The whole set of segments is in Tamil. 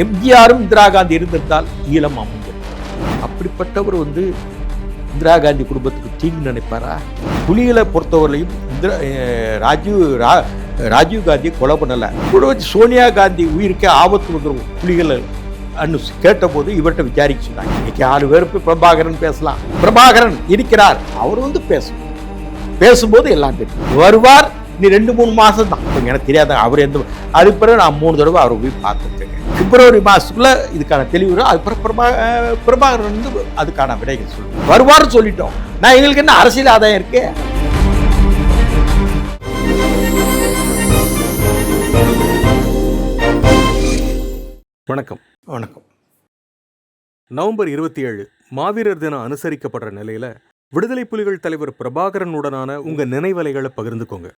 எம்ஜிஆரும் இந்திரா காந்தி இருந்திருந்தால் ஈழம் அமைஞ்சிருக்கும் அப்படிப்பட்டவர் வந்து இந்திரா காந்தி குடும்பத்துக்கு தீங்கு நினைப்பாரா? புலிகளை பொறுத்தவரையும் இந்திரா ராஜீவ் ரா ராஜீவ் காந்தியை கொலை பண்ணலை. கூட வச்சு சோனியா காந்தி உயிருக்கே ஆபத்து வந்துடும் புலிகளை அன்னு கேட்டபோது இவர்கிட்ட விசாரிக்க சொன்னாங்க இன்னைக்கு ஆறு பேருக்கு பிரபாகரன் பேசலாம். பிரபாகரன் இருக்கிறார். அவர் வந்து பேசணும் பேசும்போது எல்லாம் தெரியும். வருவார். நீ ரெண்டு மூணு மாதம் தான் எனக்கு தெரியாத. அவர் எந்த அதுக்கு பிறகு நான் மூணு தடவை அவரை போய் பார்த்தேன். பிப்ரவரி மாசத்துக்குள்ள இதுக்கான தெளிவு வரும். அது பிறகு பிரபா பிரபாகரன் வந்து அதுக்கான விடைகள் சொல்லுவோம் வருவார்னு சொல்லிட்டோம். நான் எங்களுக்கு என்ன அரசியல் ஆதாயம் இருக்கு? வணக்கம். வணக்கம். நவம்பர் இருபத்தி ஏழு மாவீரர் தினம் அனுசரிக்கப்படுற நிலையில விடுதலை புலிகள் தலைவர் பிரபாகரனுடனான உங்க நினைவலைகளை பகிர்ந்துக்கோங்க.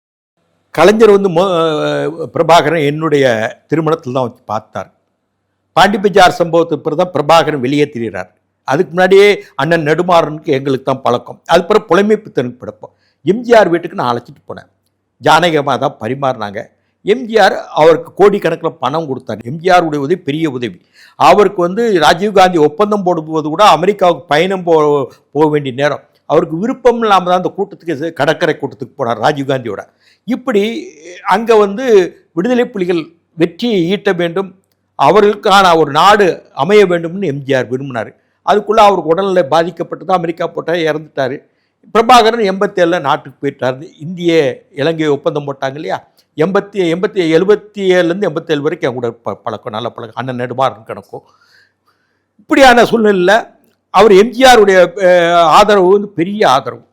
கலைஞர் வந்து மொ- பிரபாகரன் என்னுடைய திருமணத்தில் தான் வச்சு பார்த்தார். பாண்டி பஜார் சம்பவத்துக்கு பிறகு தான் பிரபாகரன் வெளியே திரிகிறார். அதுக்கு முன்னாடியே அண்ணன் நெடுமாறனுக்கு எங்களுக்கு தான் பழக்கம். அது பிறகு புலமை புத்தனுக்கு பிடிப்போம் எம்ஜிஆர் வீட்டுக்கு நான் அழைச்சிட்டு போனேன். ஜானகமாக தான் பரிமாறினாங்க. எம்ஜிஆர் அவருக்கு கோடிக்கணக்கில் பணம் கொடுத்தார். எம்ஜிஆர் உடைய உதவி பெரிய உதவி. அவருக்கு வந்து ராஜீவ்காந்தி ஒப்பந்தம் போடும்போது கூட அமெரிக்காவுக்கு பயணம் போ போக வேண்டிய நேரம். அவருக்கு விருப்பம் இல்லாமல் தான் அந்த கூட்டத்துக்கு கடற்கரை கூட்டத்துக்கு போனார் ராஜீவ்காந்தியோட இப்படி அங்கே வந்து விடுதலை புலிகள் வெற்றியை ஈட்ட வேண்டும். அவர்களுக்கான ஒரு நாடு அமைய வேண்டும்னு எம்ஜிஆர் விரும்பினார். அதுக்குள்ளே அவருக்கு உடல்நிலை பாதிக்கப்பட்டது அமெரிக்கா போட்டால் இறந்துட்டார். பிரபாகரன் எண்பத்தேழில் நாட்டுக்கு போயிட்டார். இந்திய இலங்கை ஒப்பந்தம் போட்டாங்க இல்லையா? எண்பத்தி எண்பத்தி எழுபத்தி ஏழுலேருந்து எண்பத்தேழு வரைக்கும் என் கூட ப பழக்கம் நல்ல பழக்கம். அண்ணன் நெடுமாறன் கணக்கும் இப்படியான சூழ்நிலையில் அவர் எம்ஜிஆருடைய ஆதரவு வந்து பெரிய ஆதரவு.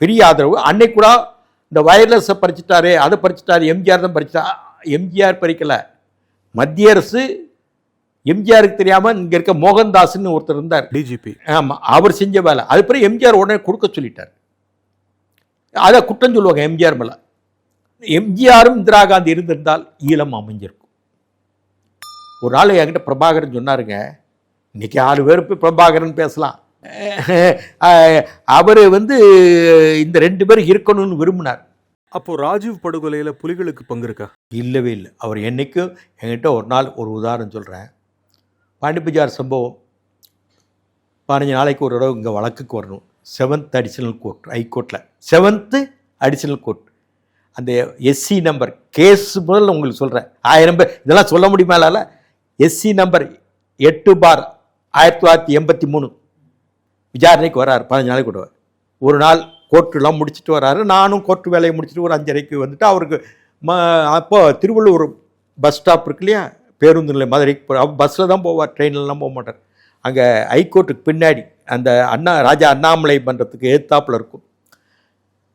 பெரிய ஆதரவு. அன்னைக்கு கூட இந்த வயர்லெஸ்ஸை பறிச்சிட்டாரு அதை பறிச்சிட்டாரு எம்ஜிஆர் தான் பறிச்சிட்டா எம்ஜிஆர் பறிக்கலை. மத்திய அரசு எம்ஜிஆருக்கு தெரியாமல் இங்கே இருக்க மோகன்தாஸ்ன்னு ஒருத்தர் இருந்தார். டிஜிபி ஆமாம் அவர் செஞ்ச வேலை. அது பிறகு எம்ஜிஆர் உடனே கொடுக்க சொல்லிட்டார். அதை குற்றம் சொல்லுவாங்க எம்ஜிஆர் மேலே. எம்ஜிஆரும் இந்திரா காந்தி இருந்திருந்தால் ஈழம் அமைஞ்சிருக்கும். ஒரு நாள் என்கிட்ட பிரபாகரன் சொன்னாருங்க இன்னைக்கு ஆறு பேர் போய் பிரபாகரன் பேசலாம். அவர் வந்து இந்த ரெண்டு பேர் இருக்கணும்னு விரும்பினார். அப்போ ராஜீவ் படுகொலையில் புலிகளுக்கு பங்கு இருக்கா? இல்லவே இல்லை. அவர் என்னைக்கும் என்கிட்ட ஒரு நாள் ஒரு உதாரணம் சொல்கிறேன் பாண்டிபஜார் சம்பவம் பதினஞ்சு நாளைக்கு ஒரு தடவை இங்கே வழக்குக்கு வரணும். செவன்த் அடிஷனல் கோர்ட் ஹைகோர்ட்டில் செவன்த்து அடிஷனல் கோர்ட் அந்த எஸ்சி நம்பர் கேஸ் முதல்ல உங்களுக்கு சொல்கிறேன் ஆயிரம் பேர் இதெல்லாம் சொல்ல முடியுமால எஸ்சி நம்பர் எட்டு பார் ஆயிரத்தி தொள்ளாயிரத்தி எண்பத்தி மூணு. விசாரணைக்கு வரார் பதினஞ்சு நாளைக்கு கூட ஒரு நாள் கோர்ட்டுலாம் முடிச்சுட்டு வராரு. நானும் கோர்ட்டு வேலையை முடிச்சுட்டு ஒரு அஞ்சரைக்கு வந்துட்டு அவருக்கு ம அப்போ திருவள்ளூர் பஸ் ஸ்டாப் இருக்கு இல்லையா? பேருந்து நிலையம் மதுரைக்கு பஸ்ஸில் தான் போவார் ட்ரெயின்லலாம் போக மாட்டார். அங்கே ஹைகோர்ட்டுக்கு பின்னாடி அந்த அண்ணா ராஜா அண்ணாமலை மன்றத்துக்கு எதிர்த்தாப்புல இருக்கும்.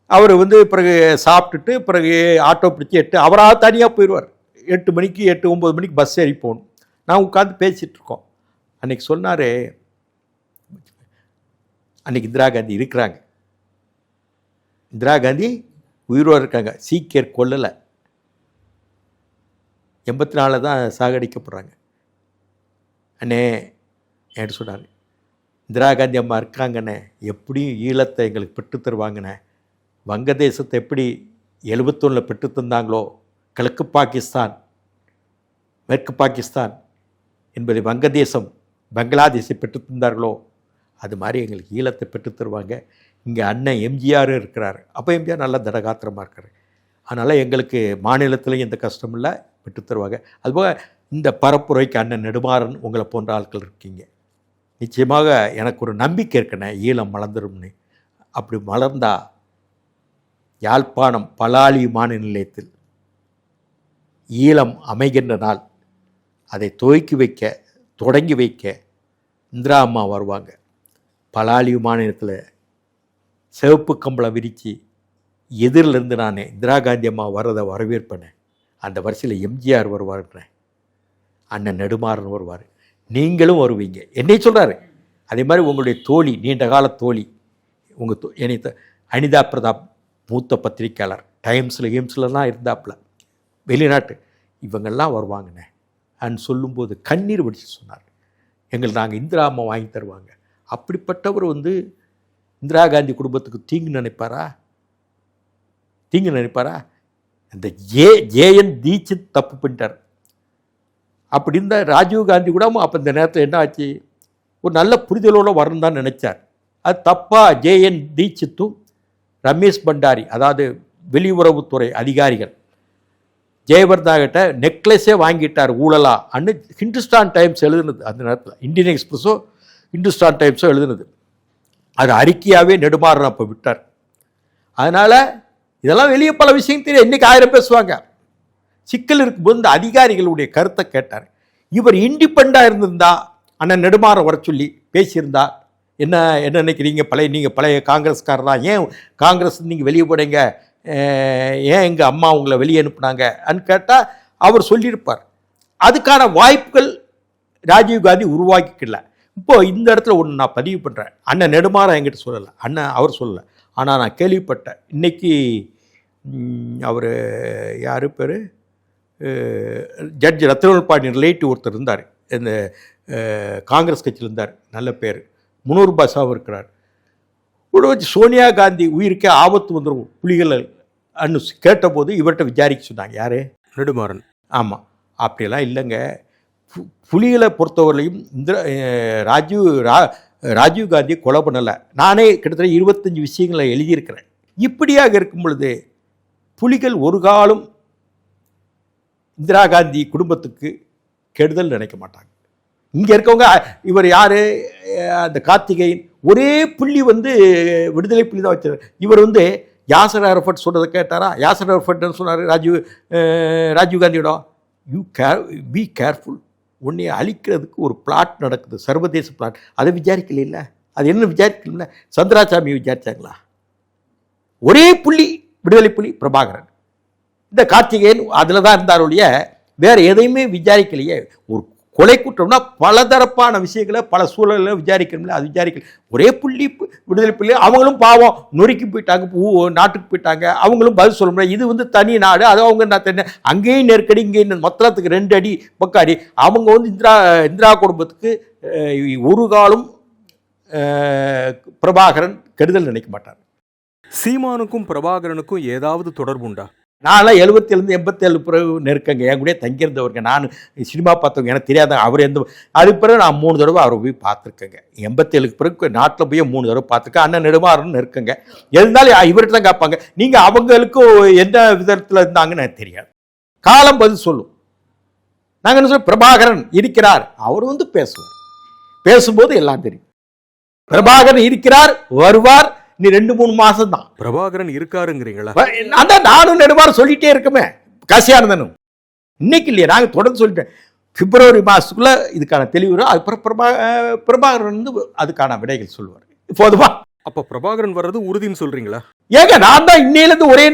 அவர் வந்து பிறகு சாப்பிட்டுட்டு பிறகு ஆட்டோ பிடிச்சி எட்டு அவராக தனியாக போயிடுவார். எட்டு மணிக்கு எட்டு ஒம்பது மணிக்கு பஸ் ஏறி போகணும். நான் உட்காந்து பேசிகிட்ருக்கோம் அன்றைக்கி சொன்னார் அன்னைக்கு இந்திரா காந்தி இருக்கிறாங்க. இந்திரா காந்தி உயிரோடு இருக்காங்க. சீக்கியர் கொல்லலை. எண்பத்தி நாலில் தான் சாகடிக்கப்படுறாங்க. அண்ணே என்கிட்ட சொன்னார் இந்திரா காந்தி அம்மா இருக்காங்கண்ணே. எப்படியும் ஈழத்தை எங்களுக்கு பெற்று தருவாங்கண்ணே. வங்கதேசத்தை எப்படி எழுபத்தொன்னில் பெற்று தந்தாங்களோ கிழக்கு பாகிஸ்தான் மேற்கு பாகிஸ்தான் என்பதை வங்கதேசம் பங்களாதேஷை பெற்று தந்தார்களோ அது மாதிரி எங்களுக்கு ஈழத்தை பெற்று தருவாங்க. இங்கே அண்ணன் எம்ஜிஆரும் இருக்கிறார். அப்போ எம்ஜிஆர் நல்லா தடகாத்திரமாக இருக்கார். அதனால் எங்களுக்கு மாநிலத்திலையும் எந்த கஷ்டமும் இல்லை பெற்று தருவாங்க. அதுபோக இந்த பரப்புரைக்கு அண்ணன் நெடுமாறன் உங்களை போன்ற ஆட்கள் இருக்கீங்க. நிச்சயமாக எனக்கு ஒரு நம்பிக்கை இருக்கணும் ஈழம் மலர்ந்துரும்னு அப்படி மலர்ந்தா யாழ்ப்பாணம் பலாளி மாநில நிலையத்தில் ஈழம் அமைகின்ற நாள் அதை துவக்கி வைக்க தொடங்கி வைக்க இந்திரா அம்மா வருவாங்க. பலாளி மாநிலத்தில் சிவப்பு கம்பளம் விரித்து எதிரிலிருந்து நான் இந்திரா காந்தி அம்மா வர்றதை வரவேற்பேனே. அந்த வரிசையில் எம்ஜிஆர் வருவார்ன்றேன் அண்ணன் நெடுமாறன் வருவார். நீங்களும் வருவீங்க. என்னை சொல்கிறாரு அதே மாதிரி உங்களுடைய தோழி நீண்ட கால தோழி உங்கள் தோ என்னை அனிதா பிரதாப் மூத்த பத்திரிக்கையாளர் டைம்ஸில் கேம்ஸ்லலாம் இருந்தாப்புல வெளிநாட்டு. இவங்கெல்லாம் வருவாங்கண்ணே. அன்னு சொல்லும்போது கண்ணீர் வடித்து சொன்னார். எங்களுக்கு நாங்கள் இந்திரா அம்மா வாங்கி தருவாங்க. அப்படிப்பட்டவர் வந்து இந்திரா காந்தி குடும்பத்துக்கு தீங்கு நினைப்பாரா? தீங்கு நினைப்பாரா? அந்த ஜே ஜேஎன் தீட்சித் தப்பு பண்ணிட்டார். அப்படி இருந்த ராஜீவ் காந்தி கூட அப்போ இந்த நேரத்தில் என்ன ஆச்சு? ஒரு நல்ல புரிதலோடு வரணும் தான் நினச்சார். அது தப்பாக ஜேஎன் தீட்சித்தும் ரமேஷ் பண்டாரி அதாவது வெளியுறவுத்துறை அதிகாரிகள் ஜெயவர்தா கிட்ட நெக்லஸே வாங்கிட்டார் ஊழலா அன்னு ஹிந்துஸ்தான் டைம்ஸ் எழுதுனது. அந்த நேரத்தில் இந்தியன் எக்ஸ்பிரஸோ ஹிந்துஸ்தான் டைம்ஸோ எழுதுனது. அது அறிக்கையாகவே நெடுமாறன் அப்போ விட்டார். அதனால் இதெல்லாம் வெளியே பல விஷயம் தெரியும் இன்றைக்கி ஆயிரம் பேசுவாங்க சிக்கல் இருக்கும்போது இந்த அதிகாரிகளுடைய கருத்தை கேட்டார். இவர் இண்டிபெண்டாக இருந்திருந்தா அண்ணன் நெடுமாற வர சொல்லி பேசியிருந்தா என்ன என்ன நினைக்கிறீங்க? பழைய நீங்கள் பழைய காங்கிரஸ்காரர்? தான் ஏன் காங்கிரஸ் நீங்கள் வெளியே போனீங்க? ஏன் எங்கள் அம்மா உங்களை வெளியே அனுப்புனாங்கன்னு கேட்டால் அவர் சொல்லியிருப்பார். அதுக்கான வாய்ப்புகள் ராஜீவ் காந்தி உருவாக்கிக்கல. இப்போ இந்த இடத்துல ஒன்று நான் பதிவு பண்ணுறேன் அண்ணன் நெடுமாறன் என்கிட்ட சொல்லலை. அண்ணன் அவர் சொல்லலை. ஆனால் நான் கேள்விப்பட்டேன். இன்னைக்கு அவர் யார் பேர்? ஜட்ஜ் ரத்னவேல் பாண்டியன் ரிலேட்டிவ் ஒருத்தர் இருந்தார். இந்த காங்கிரஸ் கட்சியில் இருந்தார். நல்ல பேர். முனூர் பாஷாவும் இருக்கிறார். கூட வச்சு சோனியா காந்தி உயிருக்கே ஆபத்து வந்துடும் புலிகள். அன்னு கேட்டபோது இவர்கிட்ட விசாரிக்க சொன்னாங்க. யார்? நெடுமாறன். ஆமாம் அப்படியெல்லாம் இல்லைங்க. புலிகளை பொறுத்தவரையிலையும் இந்த ராஜீவ் ரா ராஜீவ் காந்தியை கொலை பண்ணலை. நானே கிட்டத்தட்ட இருபத்தஞ்சி விஷயங்களை எழுதியிருக்கிறேன். இப்படியாக இருக்கும் பொழுது புலிகள் ஒரு காலம் இந்திரா காந்தி குடும்பத்துக்கு கெடுதல் நினைக்க மாட்டாங்க. இங்கே இருக்கவங்க இவர் யார்? அந்த கார்த்திகேயன். ஒரே புள்ளி வந்து விடுதலை புள்ளி தான் வச்சார் இவர் வந்து யாசர் அரஃபட் சொல்கிறத கேட்டாரா? யாசர் அரஃபட்னு சொன்னார் ராஜீவ் ராஜீவ் காந்தியிடம் யூ கேர் பி கேர்ஃபுல் உன்னை அழிக்கிறதுக்கு ஒரு பிளாட் நடக்குது சர்வதேச பிளாட் அதை விசாரிக்கலையில்ல அது என்ன விசாரிக்கல சந்திராசாமி விசாரிச்சாங்களா? ஒரே புள்ளி விடுதலை புலி பிரபாகரன். இந்த கார்த்திகேயன் அதில் தான் இருந்தார் ஒழிய வேறு எதையுமே விசாரிக்கலையே. ஒரு கொலை குற்றம்னா பலதரப்பான விஷயங்களை பல சூழலில் விசாரிக்கணும்ல அது விசாரிக்கல. ஒரே புள்ளி விடுதலை புள்ளி அவங்களும் பாவம். நொறுக்கி போயிட்டாங்க ஊ- நாட்டுக்கு போயிட்டாங்க. அவங்களும் பதில் சொல்ல முடியாது இது வந்து தனி நாடு அது அவங்க நான் தென்ன அங்கேயும் நெருக்கடி இங்கேயும் மொத்தத்துக்கு ரெண்டு அடி பக்காடி அவங்க வந்து இந்திரா இந்திரா குடும்பத்துக்கு ஒரு காலம் பிரபாகரன் கெடுதல் நினைக்க மாட்டார். சீமானுக்கும் பிரபாகரனுக்கும் ஏதாவது தொடர்பு உண்டா நான்லாம் எழுபத்திலேருந்து எண்பத்தேழு பிறகு நெருக்கங்க. என் கூட தங்கியிருந்தவருங்க. நான் சினிமா பார்த்தவங்க. எனக்கு தெரியாத அவர் எந்த அதுக்கு பிறகு நான் மூணு தடவை அவரை போய் பார்த்துருக்கேங்க. எண்பத்தேழுக்கு பிறகு நாட்டில் போய் மூணு தடவை பார்த்துருக்கேன். அண்ணன் நெடுமாறன் நெருக்கங்க. இருந்தாலும் இவர்கிட்ட தான் கேட்பாங்க. நீங்கள் அவங்களுக்கும் எந்த விதத்தில் இருந்தாங்கன்னு எனக்கு தெரியாது. காலம் பதில் சொல்லும். நாங்கள் என்ன சொல்ல பிரபாகரன் இருக்கிறார். அவர் வந்து பேசுவார். பேசும்போது எல்லாம் தெரியும். பிரபாகரன் இருக்கிறார் வருவார் நீ ரெண்டு மூணு மாசம் தான் பிரபாகரன் இருக்காருங்கிறீங்களா? அதான் நானும் நெடுமாறு சொல்லிட்டே இருக்குமே. காசியானந்தனும் இன்னைக்கு இல்லையா நாங்கள் தொடர்ந்து சொல்லிட்டேன். பிப்ரவரி மாதத்துக்குள்ள இதுக்கான தெளிவு வரும் அதுக்கப்புறம் பிரபா பிரபாகரன் வந்து அதுக்கான விடைகள் சொல்லுவார். போதுமா? அப்ப பிரபாகரன் வர்றது உறுதின்னு சொல்றீங்களா? ஏங்க நான் தான் இன்னையிலேருந்து ஒரே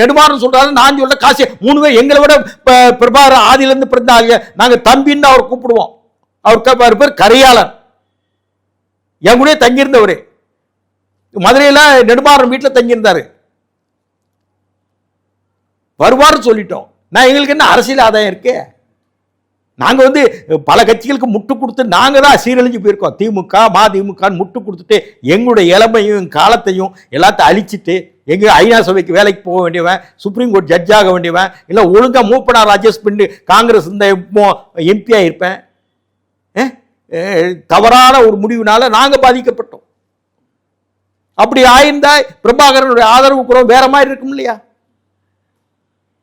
நெடுமாறன் சொல்றாரு. நான் சொல்ல காசி மூணு பேர் எங்களை விட பிரபாகரன் ஆதியிலேருந்து பிறந்தாங்க நாங்கள் தம்பின்னு அவர் கூப்பிடுவோம். அவர் பேர் கரையாளன் என் கூடயே தங்கியிருந்தவர். மதுரையில் நெடுமாறன் வீட்டில் தங்கியிருந்தாரு. வருவார்னு சொல்லிட்டோம். நான் எங்களுக்கு என்ன அரசியல் ஆதாயம் இருக்கு? நாங்கள் வந்து பல கட்சிகளுக்கு முட்டு கொடுத்து நாங்கள் தான் சீரழிஞ்சு போயிருக்கோம். திமுக மதிமுகன்னு முட்டு கொடுத்துட்டு எங்களுடைய இளமையும் காலத்தையும் எல்லாத்தையும் அழிச்சிட்டு எங்கள் ஐநா சபைக்கு வேலைக்கு போக வேண்டியவன் சுப்ரீம் கோர்ட் ஜட்ஜ் ஆக வேண்டியவன் இல்லை ஒழுங்காக மூப்பனார் ராஜேஷ் பண்ணி காங்கிரஸ் இந்த எம்பி இருப்பேன். தவறான ஒரு முடிவுனால நாங்கள் பாதிக்கப்பட்டோம். அப்படி ஆயிருந்தா பிரபாகரனுடைய ஆதரவு குறம் வேற மாதிரி இருக்கும் இல்லையா?